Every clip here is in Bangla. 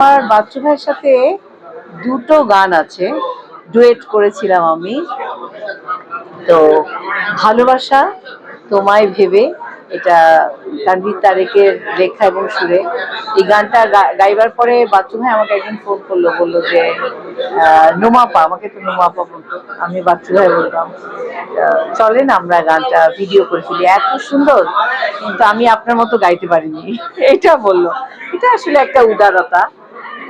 আমার বাচ্চু ভাইয়ের সাথে দুটো গান আছে। ডুয়েট করেছিলাম আমি। তো ভালোবাসা তোমায় ভেবে এটা তানভীর তারেকের লেখা এবং সুরে। এই গানটা গাইবার পরে বাচ্চু ভাই আমাকে একদিন ফোন করল, বলল যে নোমাপা, আমাকে তো নোমাপা বলতো, আমি বাচ্চু ভাই বলতাম চলেন আমরা গানটা ভিডিও করে ফেলি। এত সুন্দর, কিন্তু আমি আপনার মতো গাইতে পারিনি। এটা বলল। এটা আসলে একটা উদারতা।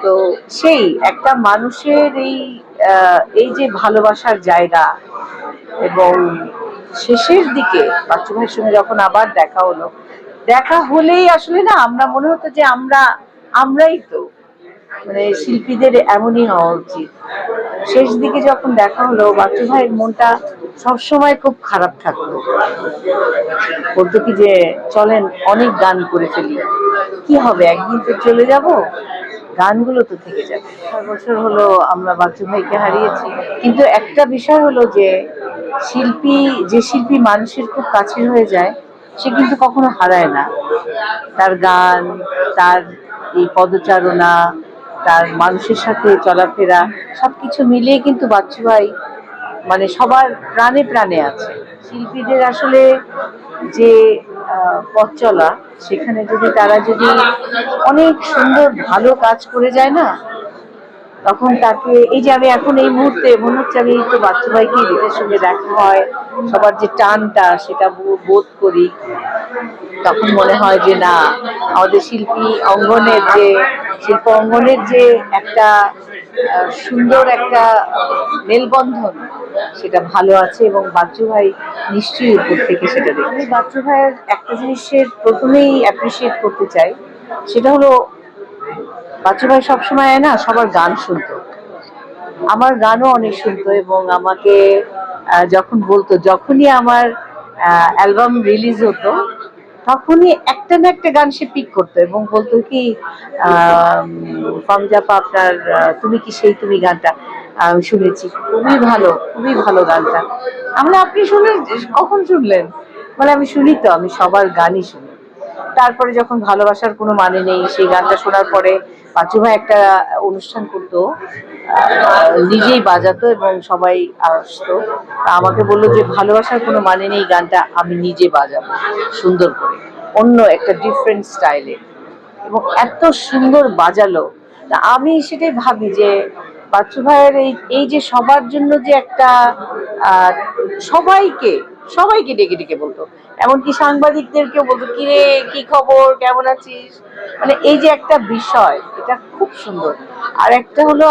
তো সেই একটা মানুষের এই এই যে ভালোবাসার জায়গা এবং শেষের দিকে বাচ্চু ভাইয়ের সঙ্গে যখন আবার দেখা হলো, দেখা হলেই আসলে না আমরা মনে হতো যে আমরা, আমরাই তো মানে শিল্পীদের এমনই হওয়া উচিত। শেষ দিকে যখন দেখা হলো বাচ্চু ভাইয়ের মনটা সবসময় খুব খারাপ থাকতো বলতো কি যে, চলেন, অনেক গান করে ফেলি। কি হবে? একদিন তো চলে যাব? গানগুলো তো থেকে যাবে। ছয় বছর হলো আমরা বাচ্চু ভাইকে হারিয়েছি। কিন্তু একটা বিষয় হলো যে, শিল্পী যে শিল্পী মানুষের খুব কাছের হয়ে যায়, সে কিন্তু কখনো হারায় না। তার গান, তার এই পদচারণা, তার মানুষের সাথে চলাফেরা সব কিছু মিলিয়ে কিন্তু বাচ্চু ভাই মানে সবার প্রাণে প্রাণে আছে। শিল্পীদের আসলে যে পথ চলা সেখানে যদি তারা যদি অনেক সুন্দর ভালো কাজ করে যায় না তখন তাকে, এই যে আমি এখন এই মুহূর্তে মনে হচ্ছে আমি তো বাচ্চু ভাইকে এদের সঙ্গে দেখা হয়, সবার যে টানটা সেটা বোধ করি। তখন মনে হয় যে না, আমাদের শিল্পী অঙ্গনের যে, শিল্প অঙ্গনের যে একটা সুন্দর একটা মেলবন্ধন, সেটা ভালো আছে এবং বাচ্চু ভাই নিশ্চয়ই উপর থেকে সেটা দেখি বাচ্চু ভাইয়ের একটা জিনিসের প্রথমেই অ্যাপ্রিসিয়েট করতে চাই, সেটা হলো বাচ্চু ভাই সবসময় না? সবার গান শুনতো। আমার গানও অনেক শুনতো এবং আমাকে যখন বলতো, যখনই আমার অ্যালবাম রিলিজ হতো, তখনই একটা না একটা গান সে পিক করতো এবং বলতো কি ফামজাপা আপনার তুমি কি সেই তুমি গানটা শুনেছি। খুবই ভালো খুবই ভালো গানটা। আমরা আপনি শুনে, কখন শুনলেন? বলে, আমি শুনি তো, আমি সবার গানই শুনি। তারপরে যখন ভালোবাসার কোনো মানে নেই, সেই গানটা শোনার পরে পাঁচু ভাই একটা অনুষ্ঠান করতো নিজেই বাজাতো এবং সবাই আসতো। আমাকে বলল যে, ভালোবাসার কোনো মানে নেই গানটা আমি নিজে বাজাবো, সুন্দর করে। অন্য একটা ডিফারেন্ট স্টাইলে এবং এত সুন্দর বাজালো। তা আমি সেটাই ভাবি যে বাচ্চু ভাইয়ের এই এই যে সবার জন্য যে একটা সবাইকে সবাইকে ডেকে ডেকে বলতো। এমনকি সাংবাদিকদেরকেও বলতো কিরে, কি খবর? কেমন আছিস? মানে এই যে একটা বিষয়, এটা খুব সুন্দর। আর একটা হলো